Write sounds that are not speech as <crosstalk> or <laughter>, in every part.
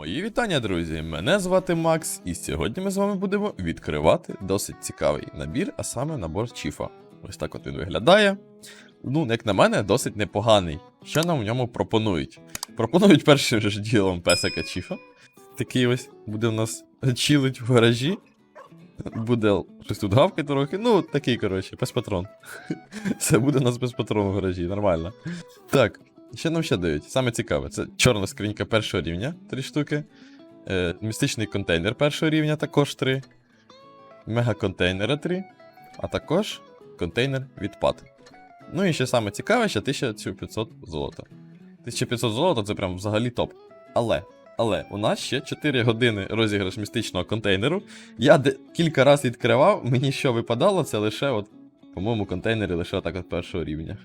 Мої вітання, друзі! Мене звати Макс, і сьогодні ми з вами будемо відкривати досить цікавий набір, а саме набор Чіфа. Ось так от він виглядає. Ну, як на мене, досить непоганий. Що нам в ньому пропонують? Пропонують першим же ділом песика Чіфа. Такий ось буде в нас чилить в гаражі. Буде щось тут гавкати трохи. Ну, такий, коротше, без патрон. Це <laughs> буде у нас без патрон в гаражі, нормально. Так, що нам ще дають? Саме цікаве, це чорна скринька першого рівня, три штуки. Е, містичний контейнер першого рівня також три. Мегаконтейнера 3. А також контейнер відпад. Ну і ще саме цікаве, ще 1500 золота. 1500 золота це прям взагалі топ. Але, але, у нас ще 4 години розіграш містичного контейнеру. Я де кілька разів відкривав, мені що випадало, це лише от, по-моєму, контейнери лише отак от першого рівня.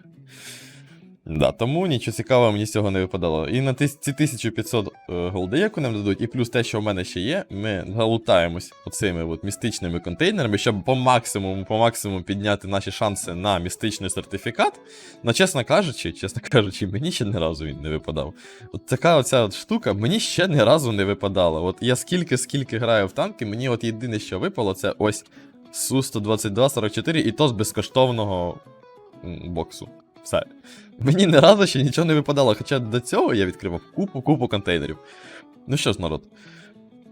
Да, тому нічого цікавого мені з цього не випадало. І на ці 1500 е, голди, яку нам дадуть, і плюс те, що в мене ще є, ми галутаємось оцими от містичними контейнерами, щоб по максимуму, по максимуму підняти наші шанси на містичний сертифікат. Ну, чесно кажучи, чесно кажучи, мені ще ні разу він не випадав. От така оця от штука мені ще ні разу не випадала. От я скільки скільки граю в танки, мені от єдине, що випало, це ось Су-122-44, і то з безкоштовного боксу. Все. Мені ні разу ще нічого не випадало, хоча до цього я відкривав купу-купу контейнерів. Ну що ж, народ,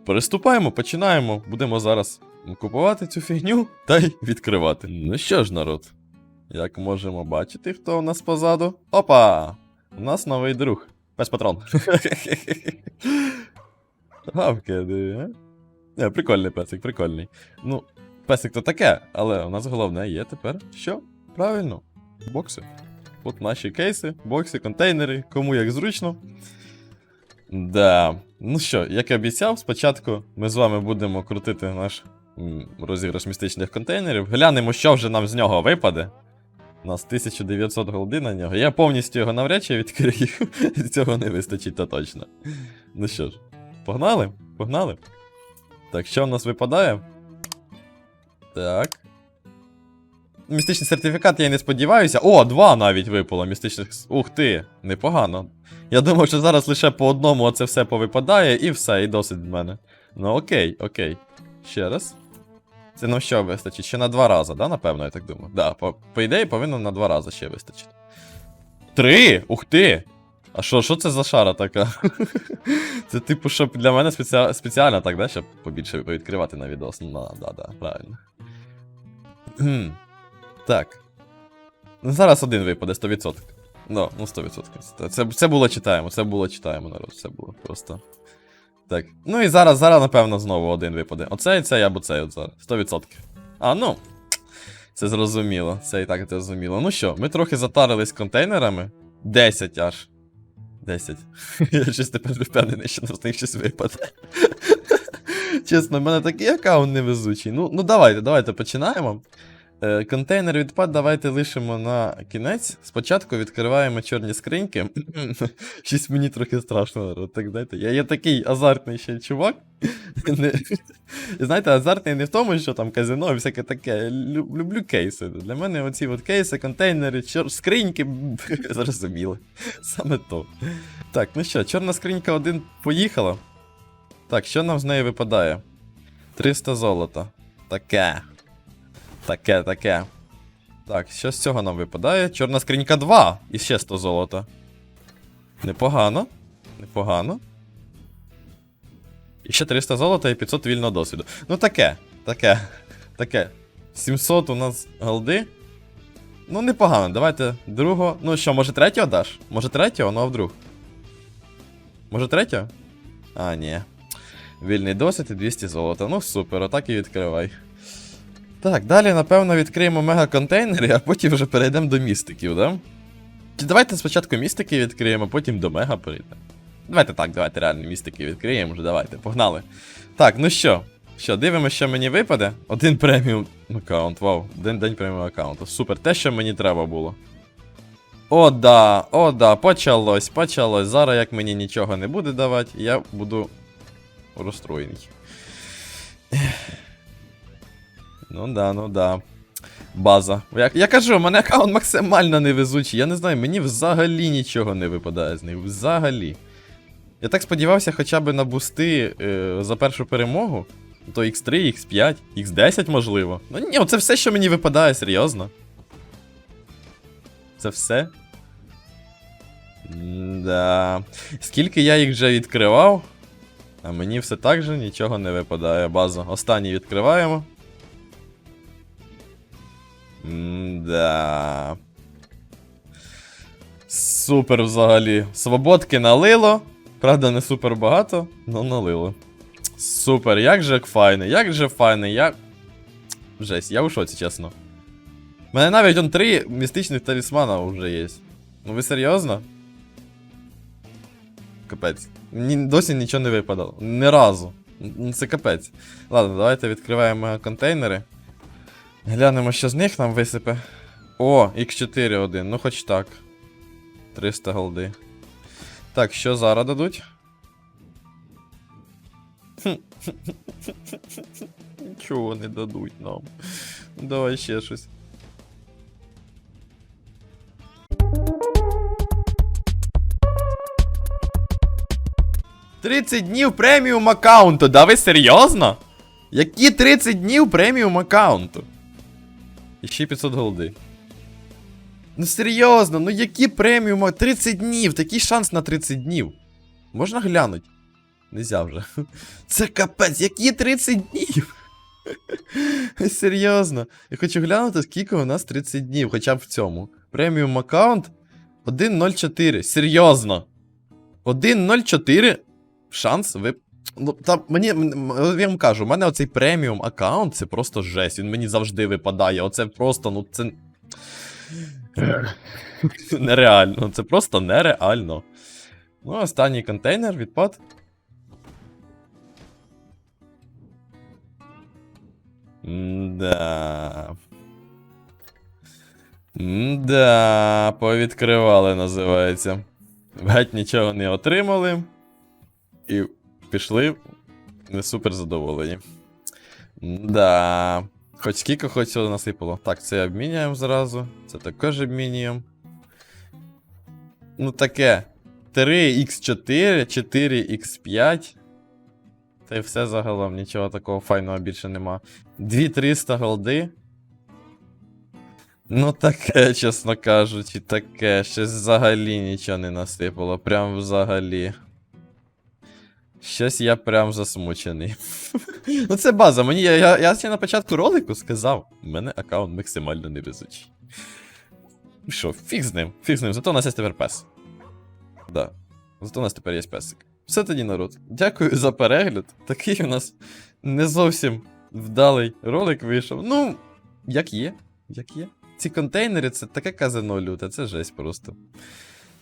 переступаємо, починаємо. Будемо зараз купувати цю фігню та й відкривати. Ну що ж, народ, як можемо бачити, хто у нас позаду. Опа! У нас новий друг. Без патрон. <laughs> Гавке, диви, а? Не, прикольний песик, прикольний. Ну, песик то таке, але у нас головне є тепер що? Правильно, бокси. От наші кейси, бокси, контейнери, кому як зручно. Да. Ну що, як і обіцяв, спочатку ми з вами будемо крутити наш розіграш містичних контейнерів. Глянемо, що вже нам з нього випаде. У нас 1900 голди на нього. Я повністю його навряд чи відкрию. <laughs> Цього не вистачить, то точно. Ну що ж, погнали? Погнали. Так, що в нас випадає? Так. Містичний сертифікат я не сподіваюся. О, два навіть випало містичних. Ух ти, непогано. Я думав, що зараз лише по одному оце все повипадає, і все, і досить в мене. Ну окей, окей. Ще раз. Це нам що вистачить? Ще на два рази, да, напевно, я так думаю. Да, по, по ідеї повинно на два рази ще вистачити. Три! Ух ти! А що, що це за шара така? <laughs> це типу, щоб для мене спеціа... спеціально так, да? Щоб побільше відкривати на відос. Ну, да, да, правильно. Так. Ну, зараз один випаде 100%. Ну, ну 100%. Це, це, було читаємо, це було читаємо, народ. Це було просто. Так. Ну і зараз, зараз, напевно, знову один випаде. Оцей, цей або цей от зараз. 100%. А, ну. Це зрозуміло. Це і так це зрозуміло. Ну що, ми трохи затарились контейнерами. 10 аж. 10. <laughs> Я щось тепер не впевнений, що з них щось випаде. <laughs> Чесно, в мене такий аккаунт невезучий. Ну, ну давайте, давайте починаємо. Е, Контейнер відпад давайте лишимо на кінець. Спочатку відкриваємо чорні скриньки. <clears throat> Щось мені трохи страшно. Так, знаєте, я є такий азартний ще чувак. <laughs> Не- Знаєте, азартний не в тому, що там казино і всяке таке. Люблю кейси. Для мене оці от кейси, контейнери, чор... скриньки. <laughs> Зрозуміло. Саме то. Так, ну що, чорна скринька один поїхала. Так, що нам з неї випадає? 300 золота. Таке. Таке, таке. Так, що з цього нам випадає? Чорна скринька 2 і ще 100 золота. Непогано. Непогано. І ще 300 золота і 500 вільного досвіду. Ну таке, таке, таке. 700 у нас голди. Ну, непогано. Давайте другого. Ну що, може третього даш? Може третього, ну а вдруг. Може третього? А, ні. Вільний досвід і 200 золота. Ну супер, отак і відкривай. Так, далі, напевно, відкриємо мега-контейнери, а потім вже перейдемо до містиків, да? Чи давайте спочатку містики відкриємо, а потім до мега перейдемо. Давайте так, давайте реально містики відкриємо вже, давайте, погнали. Так, ну що? Що, дивимося, що мені випаде? Один преміум аккаунт, вау, один день преміум аккаунту. Супер, те, що мені треба було. О, да, о, да, почалось, почалось. Зараз як мені нічого не буде давати, я буду розстроєний. Ну да, ну да. База. Я, я кажу, у мене аккаунт максимально невезучий. Я не знаю, мені взагалі нічого не випадає з них. Взагалі. Я так сподівався хоча б на бусти е, за першу перемогу. То X3, X5, X10 можливо. Ну ні, це все, що мені випадає, серйозно. Це все. Да. Скільки я їх вже відкривав, а мені все так же нічого не випадає. База. Останній відкриваємо. Да. Супер взагалі. Свободки налило. Правда, не супер багато, але налило. Супер, як же файний, як же файний, як. Жесть, я у шоці, чесно. У мене навіть он три містичних талісмана вже є. Ну ви серйозно? Капець. Ні, досі нічого не випадало. Ні разу. Це капець. Ладно, давайте відкриваємо контейнери. Глянемо, що з них нам висипе. О, X4 один, ну хоч так. 300 голди. Так, що зараз дадуть? Нічого <laughs> не дадуть нам. Давай ще щось. «30 днів преміум аккаунту, да ви серйозно? Які 30 днів преміум аккаунту? І ще 500 голди. Ну серйозно, ну які преміум? 30 днів, такий шанс на 30 днів. Можна глянуть? Нельзя вже. <laughs> Це капець, які 30 днів? <laughs> Серйозно. Я хочу глянути, скільки у нас 30 днів, хоча б в цьому. Преміум аккаунт 1.04. Серйозно. 1.04 шанс ви. Ну, та мені, я вам кажу, у мене оцей преміум аккаунт це просто жесть. Він мені завжди випадає. Оце просто, ну це. нереально. Це просто нереально. Ну, останній контейнер, відпад. Да. Да, повідкривали, називається. Геть нічого не отримали. І пішли не супер задоволені. Да. Хоч скільки хоч насипало. Так, це обміняємо зразу. Це також обмінюємо. Ну таке. 3х4, 4х5. Та й все загалом, нічого такого файного більше нема. 2300 голди. Ну таке, чесно кажучи, таке. Щось взагалі нічого не насипало. Прям взагалі. Щось я прям засмучений. <laughs> ну це база. Мені, я, я, я ще на початку ролику сказав, у мене аккаунт максимально невезучий. Що, фіг з ним, фіг з ним, зато у нас є тепер пес. Да. Зато у нас тепер є песик. Все тоді, народ. Дякую за перегляд. Такий у нас не зовсім вдалий ролик вийшов. Ну, як є, як є. Ці контейнери це таке казино люте, це жесть просто.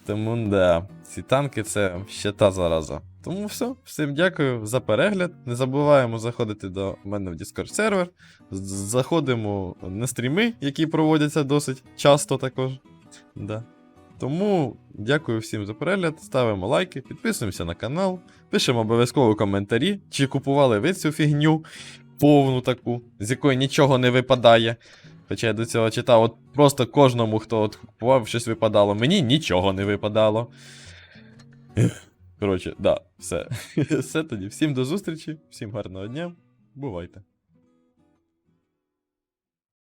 Тому да, ці танки це ще та зараза. Тому все, всім дякую за перегляд. Не забуваємо заходити до мене в Discord сервер. Заходимо на стріми, які проводяться досить часто також. Да. Тому дякую всім за перегляд. Ставимо лайки, підписуємося на канал, пишемо обов'язково коментарі, чи купували ви цю фігню повну таку, з якої нічого не випадає. Хоча я до цього читав, от просто кожному, хто от купував, щось випадало. Мені нічого не випадало. Коротше, да, все. <laughs> Все тоді. Всім до зустрічі, всім гарного дня. Бувайте.